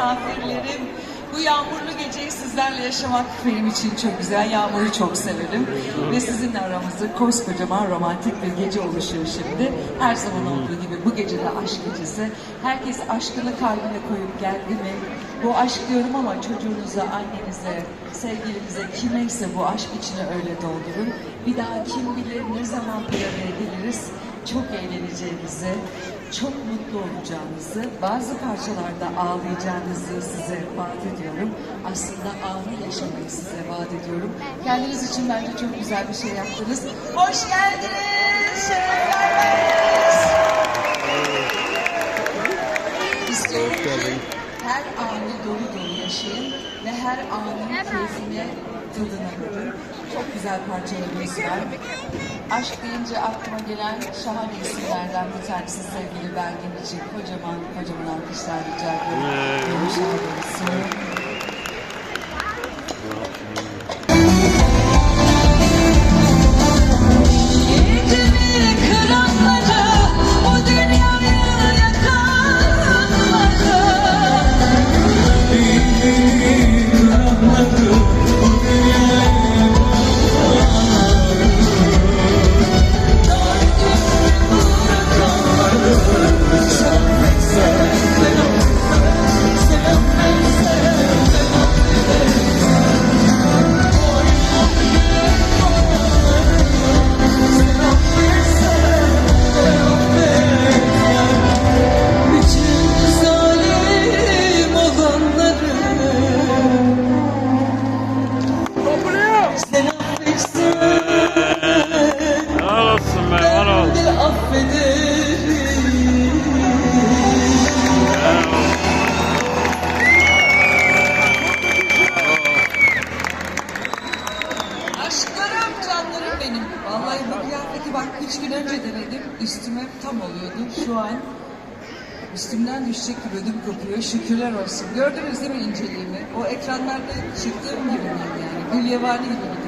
misafirlerim. Bu yağmurlu geceyi sizlerle yaşamak benim için çok güzel. Yağmuru çok severim. Ve sizinle aramızda koskocaman romantik bir gece oluşuyor şimdi. Her zaman olduğu gibi bu gece de aşk gecesi. Herkes aşkını kalbine koyup geldi mi? Bu aşk diyorum ama çocuğunuza, annenize, sevgilinize, kimeyse bu aşk içine öyle doldurun. Bir daha kim bilir ne zaman bir araya geliriz çok eğleneceğinizi, çok mutlu olacağınızı, bazı parçalarda ağlayacağınızı size vaat ediyorum. Aslında anı yaşamayı size vaat ediyorum. Kendiniz için bence çok güzel bir şey yaptınız. Hoş geldiniz. İstiyorum ki her anı dolu dolu yaşayın ve her anın keyfine, tadına varın. Çok güzel parçalarımız var. Aşk deyince aklıma gelen şahane isimlerden bir tanesi sevgili Belgin için kocaman kocaman alkışlar rica ediyorum. Benim şahane üç gün önce denedim, üstüme tam oluyordu. Şu an üstümden düşecek gibi ödüm kopuyor. Şükürler olsun. Gördünüz değil mi inceliğimi? O ekranlarda çıktığım gibi miyim yani? Gülyabani gibi